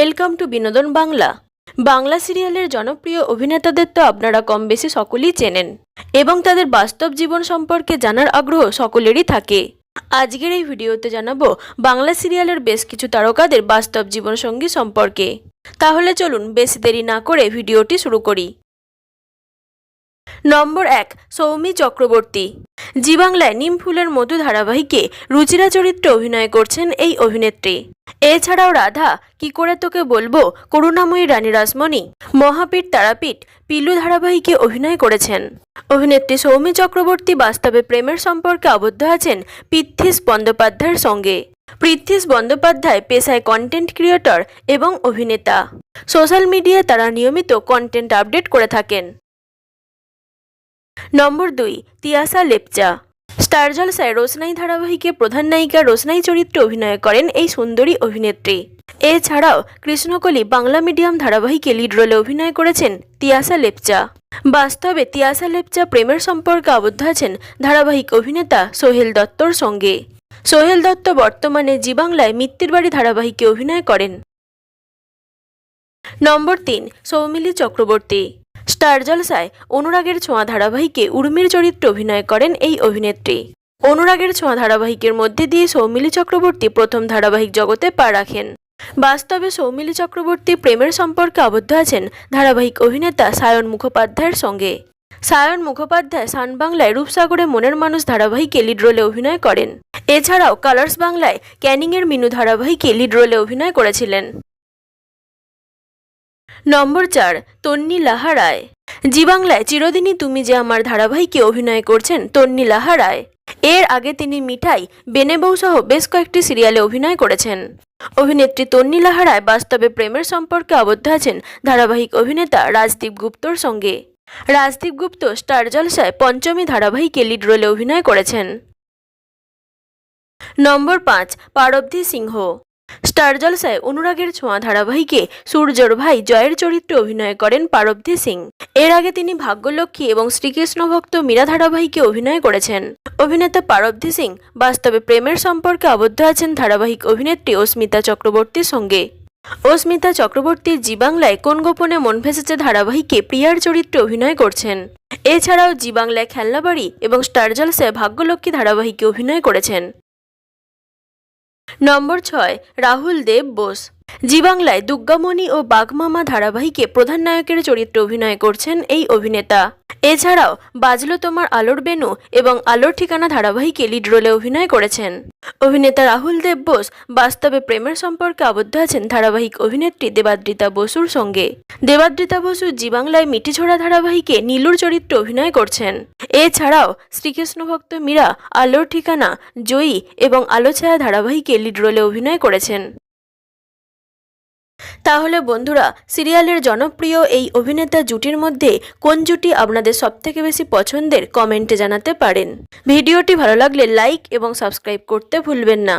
Welcome to বিনোদন বাংলা। বাংলা সিরিয়ালের জনপ্রিয় অভিনেতাদের তো আপনারা কম বেশি সকলেই চেনেন এবং তাদের বাস্তব জীবন সম্পর্কে জানার আগ্রহ সকলেরই থাকে। আজকের এই ভিডিওতে জানাব বাংলা সিরিয়ালের বেশ কিছু তারকাদের বাস্তব জীবন সঙ্গী সম্পর্কে। তাহলে চলুন বেশি দেরি না করে ভিডিওটি শুরু করি। নম্বর এক, সৌমি চক্রবর্তী। জি বাংলায় নিম ফুলের মধু ধারাবাহিকে রুচিরা চরিত্রে অভিনয় করছেন এই অভিনেত্রী। এছাড়াও রাধা, কি করে তোকে বলব, করুণাময়ী রানী রাসমণি মহাপীঠ তারাপীঠ পিলু ধারাবাহিকে অভিনয় করেছেন। অভিনেত্রী সৌমি চক্রবর্তী বাস্তবে প্রেমের সম্পর্কে আবদ্ধ আছেন পৃথ্বীশ বন্দ্যোপাধ্যায়ের সঙ্গে। পৃথ্বীশ বন্দ্যোপাধ্যায় পেশায় কন্টেন্ট ক্রিয়েটর এবং অভিনেতা। সোশ্যাল মিডিয়ায় তারা নিয়মিত কন্টেন্ট আপডেট করে থাকেন। নম্বর দুই, তিয়াসা লেপচা। স্টার জলসায় রোশনাই ধারাবাহিকে প্রধান নায়িকা রোশনাই চরিত্রে অভিনয় করেন এই সুন্দরী অভিনেত্রী। এছাড়াও কৃষ্ণকলি বাংলা মিডিয়াম ধারাবাহিকে লিড রোলে অভিনয় করেছেন তিয়াসা লেপচা। বাস্তবে তিয়াসা লেপচা প্রেমের সম্পর্কে আবদ্ধ আছেন ধারাবাহিক অভিনেতা সোহেল দত্তর সঙ্গে। সোহেল দত্ত বর্তমানে জি বাংলায় মিত্তির বাড়ি ধারাবাহিকে অভিনয় করেন। নম্বর তিন, সৌমিলি চক্রবর্তী। স্টার জলসায় অনুরাগের ছোঁয়া ধারাবাহিকে উর্মির চরিত্রে অভিনয় করেন এই অভিনেত্রী। অনুরাগের ছোঁয়া ধারাবাহিকের মধ্যে দিয়ে সৌমিলি চক্রবর্তী প্রথম ধারাবাহিক জগতে পা রাখেন। বাস্তবে সৌমিলি চক্রবর্তী প্রেমের সম্পর্কে আবদ্ধ আছেন ধারাবাহিক অভিনেতা সায়ন মুখোপাধ্যায়ের সঙ্গে। সায়ন মুখোপাধ্যায় সান বাংলায় রূপসাগরে মনের মানুষ ধারাবাহিকে লিড রোলে অভিনয় করেন। এছাড়াও কালার্স বাংলায় ক্যানিংয়ের মিনু ধারাবাহিকে লিড রোলে অভিনয় করেছিলেন। নম্বর চার, তন্নি লাহা রায়। জি বাংলায়, চিরদিনই তুমি যে আমার ধারাবাহিকে অভিনয় করছেন, তন্নি লাহা রায়। এর আগে তিনি মিঠাই বেনেবউ সহ বেশ কয়েকটি সিরিয়ালে অভিনয় করেছেন। অভিনেত্রী তন্নি লাহা রায় বাস্তবে প্রেমের সম্পর্কে আবদ্ধ আছেন ধারাবাহিক অভিনেতা রাজদীপ গুপ্তর সঙ্গে। রাজদীপ গুপ্ত স্টার জলসায় পঞ্চমী ধারাবাহিকে লিড রোলে অভিনয় করেছেন। নম্বর পাঁচ পারব্ধি সিংহ। স্টার জলসায় অনুরাগের ছোঁয়া ধারাবাহিকে সূর্যর ভাই জয়ের চরিত্রে অভিনয় করেন পারব্ধি সিং। এর আগে তিনি ভাগ্যলক্ষ্মী এবং শ্রীকৃষ্ণ ভক্ত মীরা ধারাবাহিকে অভিনয় করেছেন। অভিনেতা পারব্ধি সিং বাস্তবে প্রেমের সম্পর্কে আবদ্ধ আছেন ধারাবাহিক অভিনেত্রী অস্মিতা চক্রবর্তীর সঙ্গে। অস্মিতা চক্রবর্তী জি বাংলায় কোন গোপনে মন ভেসেছে ধারাবাহিকে প্রিয়ার চরিত্রে অভিনয় করছেন। এছাড়াও জি বাংলায় খেলনাবাড়ি এবং স্টার জলসায় ভাগ্যলক্ষ্মী ধারাবাহিকে অভিনয় করেছেন। নম্বর ছয় রাহুল দেব বোস। জি বাংলায় দুর্গামণি ও বাঘমামা ধারাবাহিকে প্রধান নায়কের চরিত্রে অভিনয় করছেন এই অভিনেতা। এছাড়াও বাজলো তোমার আলোর বেনু এবং আলোর ঠিকানা ধারাবাহিকে লিড রোলে অভিনয় করেছেন। অভিনেতা রাহুল দেব বোস বাস্তবে প্রেমের সম্পর্কে আবদ্ধ আছেন ধারাবাহিক অভিনেত্রী দেবাদ্রিতা বসুর সঙ্গে। দেবাদ্রিতা বসু জি বাংলায় মিঠিঝোড়া ধারাবাহিকে নীলুর চরিত্রে অভিনয় করছেন। এছাড়াও শ্রীকৃষ্ণ ভক্ত মীরা, আলোর ঠিকানা, জয়ী এবং আলো ছায়া ধারাবাহিকে লিড রোলে অভিনয় করেছেন। তাহলে বন্ধুরা, সিরিয়ালের জনপ্রিয় এই অভিনেতা জুটির মধ্যে কোন জুটি আপনাদের সবথেকে বেশি পছন্দের, কমেন্টে জানাতে পারেন। ভিডিওটি ভালো লাগলে লাইক এবং সাবস্ক্রাইব করতে ভুলবেন না।